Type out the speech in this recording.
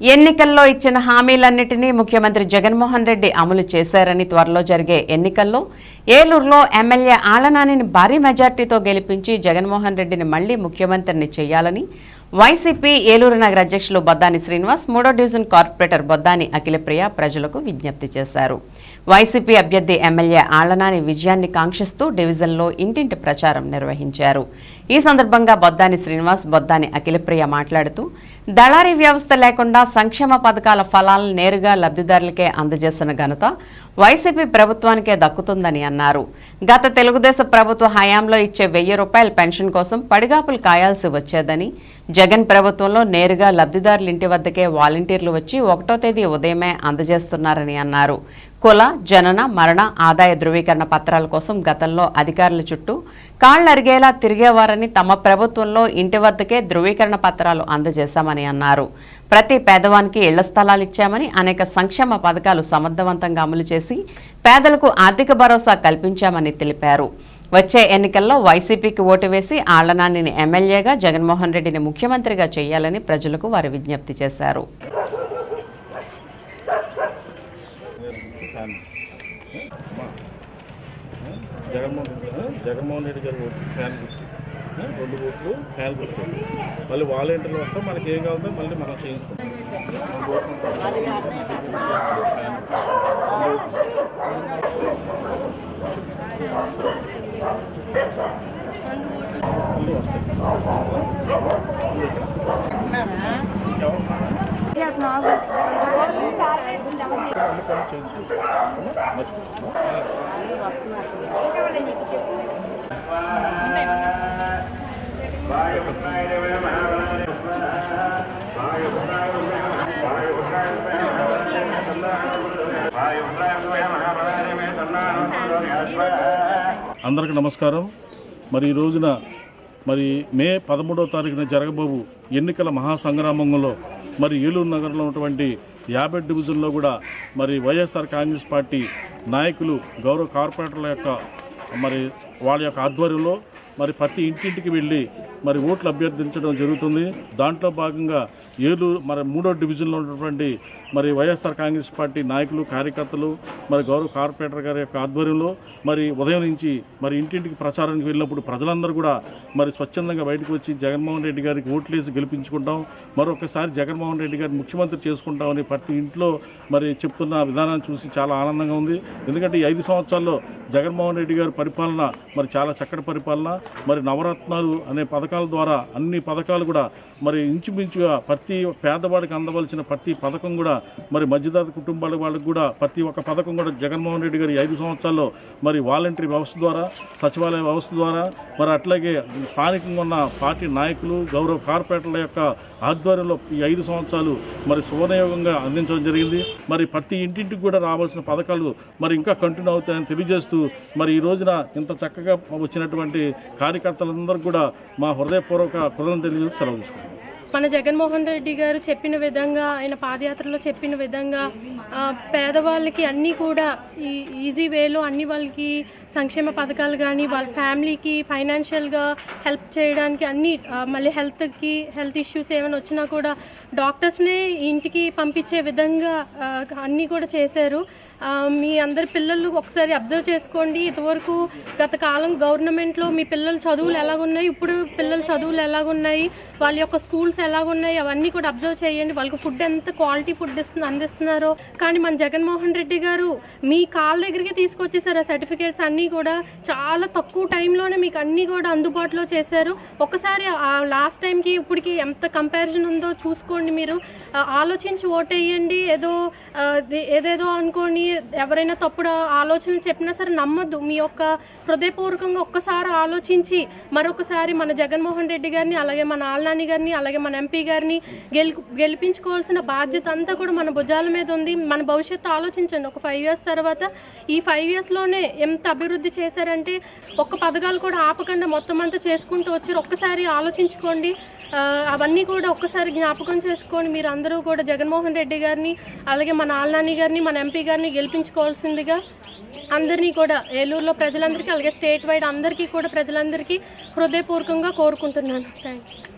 ఎన్నికల్లో ఇచ్చిన హామీలన్నింటినీ ముఖ్యమంత్రి జగన్మోహన్ రెడ్డి అమలు చేశారని త్వరలో జరిగే ఎన్నికల్లో ఏలూరులో ఎమ్మెల్యే ఆలనానిని భారీ మెజార్టీతో గెలిపించి జగన్మోహన్ రెడ్డిని మళ్ళీ ముఖ్యమంత్రిని చేయాలని వైసీపీ ఏలూరు నగర అధ్యక్షులు బొద్దాని శ్రీనివాస్ మూడో డివిజన్ కార్పొరేటర్ బొద్దాని అఖిలప్రియ ప్రజలకు విజ్ఞప్తి చేశారు. వైసీపీ అభ్యర్థి ఎమ్మెల్యే ఆళ్ళనాని విజయాన్ని కాంక్షిస్తూ డివిజన్లో ఇంటింటి ప్రచారం నిర్వహించారు. ఈ సందర్భంగా బొద్దాని శ్రీనివాస్ బొద్దాని అఖిలప్రియ మాట్లాడుతూ దళారీ వ్యవస్థ లేకుండా సంక్షేమ పథకాల ఫలాలను నేరుగా లబ్ధిదారులకే అందజేసిన ఘనత వైసీపీ ప్రభుత్వానికే దక్కుతుందని అన్నారు. గత తెలుగుదేశం ప్రభుత్వ హయాంలో ఇచ్చే వెయ్యి రూపాయల పెన్షన్ కోసం పడిగాపులు కాయాల్సి వచ్చేదని జగన్ ప్రభుత్వంలో నేరుగా లబ్ధిదారుల ఇంటి వద్దకే వాలంటీర్లు వచ్చి ఒకటో తేదీ ఉదయమే అందజేస్తున్నారని అన్నారు. కుల జనన మరణ ఆదాయ ధృవీకరణ పత్రాల కోసం గతంలో అధికారుల చుట్టూ కాళ్ళరిగేలా తిరిగేవారని తమ ప్రభుత్వంలో ఇంటి వద్దకే ధృవీకరణ పత్రాలు అందజేశామని అన్నారు. ప్రతి పేదవానికి ఇళ్ళ స్థలాలు ఇచ్చామని అనేక సంక్షేమ పథకాలు సమర్థవంతంగా అమలు చేసి పేదలకు ఆర్థిక భరోసా కల్పించామని తెలిపారు. వచ్చే ఎన్నికల్లో వైసీపీకి ఓటు వేసి ఆళ్ళనానిని ఎమ్మెల్యేగా జగన్మోహన్ రెడ్డిని ముఖ్యమంత్రిగా చేయాలని ప్రజలకు వారు విజ్ఞప్తి చేశారు. జగన్మోహన్ జగన్మోహన్ రెడ్డి గారు ఓటు ఫ్యాన్ గుర్తు. రెండు ఓట్లు ఫ్యాన్ గుర్తు. మళ్ళీ వాలంటీర్లు వస్తే మనకి ఏం కావాలో మళ్ళీ మనం చేయించుకుంటాం. మళ్ళీ వస్తాయి. అందరికి నమస్కారం. మరి ఈ రోజున మరి మే పదమూడవ తారీఖున జరగబోవు ఎన్నికల మహాసంగ్రామంలో మరి ఏలూరు నగరంలో ఉన్నటువంటి యాభై డివిజన్లో కూడా మరి వైఎస్ఆర్ కాంగ్రెస్ పార్టీ నాయకులు గౌరవ కార్పొరేటర్ల యొక్క మరి వాళ్ళ యొక్క ఆధ్వర్యంలో మరి ప్రతి ఇంటింటికి వెళ్ళి మరి ఓట్లు అభ్యర్థించడం జరుగుతుంది. దాంట్లో భాగంగా ఏలూరు మరి మూడో డివిజన్లో ఉన్నటువంటి మరి వైఎస్ఆర్ కాంగ్రెస్ పార్టీ నాయకులు కార్యకర్తలు మరి గౌరవ కార్పొరేటర్ గారి యొక్క ఆధ్వర్యంలో మరి ఉదయం నుంచి మరి ఇంటింటికి ప్రచారానికి వెళ్ళినప్పుడు ప్రజలందరూ కూడా మరి స్వచ్ఛందంగా బయటకు వచ్చి జగన్మోహన్ రెడ్డి గారికి ఓట్లేసి గెలిపించుకుంటాం. మరొకసారి జగన్మోహన్ రెడ్డి గారిని ముఖ్యమంత్రి చేసుకుంటామని ప్రతి ఇంట్లో మరి చెప్తున్న విధానాన్ని చూసి చాలా ఆనందంగా ఉంది. ఎందుకంటే ఈ ఐదు సంవత్సరాల్లో జగన్మోహన్ రెడ్డి గారి పరిపాలన మరి చాలా చక్కటి పరిపాలన మరి నవరత్నాలు అనే పథకాల ద్వారా అన్ని పథకాలు కూడా మరి ఇంచుమించుగా ప్రతి పేదవాడికి అందవలసిన ప్రతి పథకం కూడా మరి మధ్యతరగతి కుటుంబాల వాళ్ళకి కూడా ప్రతి ఒక్క పథకం కూడా జగన్మోహన్ రెడ్డి గారి ఐదు సంవత్సరాల్లో మరి వాలంటరీ వ్యవస్థ ద్వారా సచివాలయ వ్యవస్థ ద్వారా మరి అట్లాగే స్థానికంగా ఉన్న పార్టీ నాయకులు గౌరవ కార్పొరేటర్ల యొక్క ఆధ్వర్యంలో ఈ ఐదు సంవత్సరాలు మరి సువర్ణయోగంగా అందించడం జరిగింది. మరి ప్రతి ఇంటింటికి కూడా రావాల్సిన పథకాలు మరి ఇంకా కంటిన్యూ అవుతాయని తెలియజేస్తూ మరి ఈ రోజున ఇంత చక్కగా వచ్చినటువంటి కార్యకర్తలందరూ కూడా మా హృదయపూర్వక కృతజ్ఞతలు సెలవు తీసుకుంటాం మన జగన్మోహన్ రెడ్డి గారు చెప్పిన విధంగా ఆయన పాదయాత్రలో చెప్పిన విధంగా పేదవాళ్ళకి అన్నీ కూడా ఈ ఈజీ వేలో అన్ని వాళ్ళకి సంక్షేమ పథకాలు కానీ వాళ్ళ ఫ్యామిలీకి ఫైనాన్షియల్గా హెల్ప్ చేయడానికి అన్ని మళ్ళీ హెల్త్కి హెల్త్ ఇష్యూస్ ఏమైనా వచ్చినా కూడా డాక్టర్స్నే ఇంటికి పంపించే విధంగా అన్నీ కూడా చేశారు. మీ అందరి పిల్లలు ఒకసారి అబ్జర్వ్ చేసుకోండి. ఇంతవరకు గత కాలం గవర్నమెంట్లో మీ పిల్లల చదువులు ఎలాగున్నాయి? ఇప్పుడు పిల్లల చదువులు ఎలాగున్నాయి? వాళ్ళ యొక్క స్కూల్స్ ఎలాగున్నాయి? అవన్నీ కూడా అబ్జర్వ్ చేయండి. వాళ్ళకి ఫుడ్ ఎంత క్వాలిటీ ఫుడ్ అందిస్తున్నారో. కానీ మన జగన్మోహన్ రెడ్డి గారు మీ కాళ్ళ దగ్గరికి తీసుకొచ్చేసారు ఆ సర్టిఫికేట్స్ అన్నీ కూడా. చాలా తక్కువ టైంలోనే మీకు అన్నీ కూడా అందుబాటులో చేశారు. ఒకసారి లాస్ట్ టైంకి ఇప్పటికి ఎంత కంపారిజన్ ఉందో చూసుకో అనుకోండి మీరు ఆలోచించి ఓటేయండి. ఏదో ఏదేదో అనుకోని ఎవరైనా తప్పుడు ఆలోచనలు చెప్పినా సరే నమ్మద్దు. మీ యొక్క హృదయపూర్వకంగా ఒక్కసారి ఆలోచించి మరొకసారి మన జగన్మోహన్ రెడ్డి గారిని అలాగే మన ఆల్నాని గారిని అలాగే మన ఎంపీ గారిని గెలు గెలిపించుకోవాల్సిన బాధ్యత అంతా కూడా మన భుజాల మీద ఉంది. మన భవిష్యత్తు ఆలోచించండి. ఒక ఫైవ్ ఇయర్స్ తర్వాత ఈ ఫైవ్ ఇయర్స్లోనే ఎంత అభివృద్ధి చేశారంటే ఒక్క పథకాలు కూడా ఆపకుండా మొత్తం అంతా చేసుకుంటూ వచ్చారు. ఒక్కసారి ఆలోచించుకోండి. అవన్నీ కూడా ఒక్కసారి జ్ఞాపకం చేసుకొని మీరు అందరూ కూడా జగన్మోహన్ రెడ్డి గారిని అలాగే మన ఆల్నాని గారిని మన ఎంపీ గారిని గెలిపించుకోవాల్సిందిగా అందరినీ కూడా ఏలూరులో ప్రజలందరికీ అలాగే స్టేట్ వైడ్ అందరికీ కూడా ప్రజలందరికీ హృదయపూర్వకంగా కోరుకుంటున్నాను. Thank you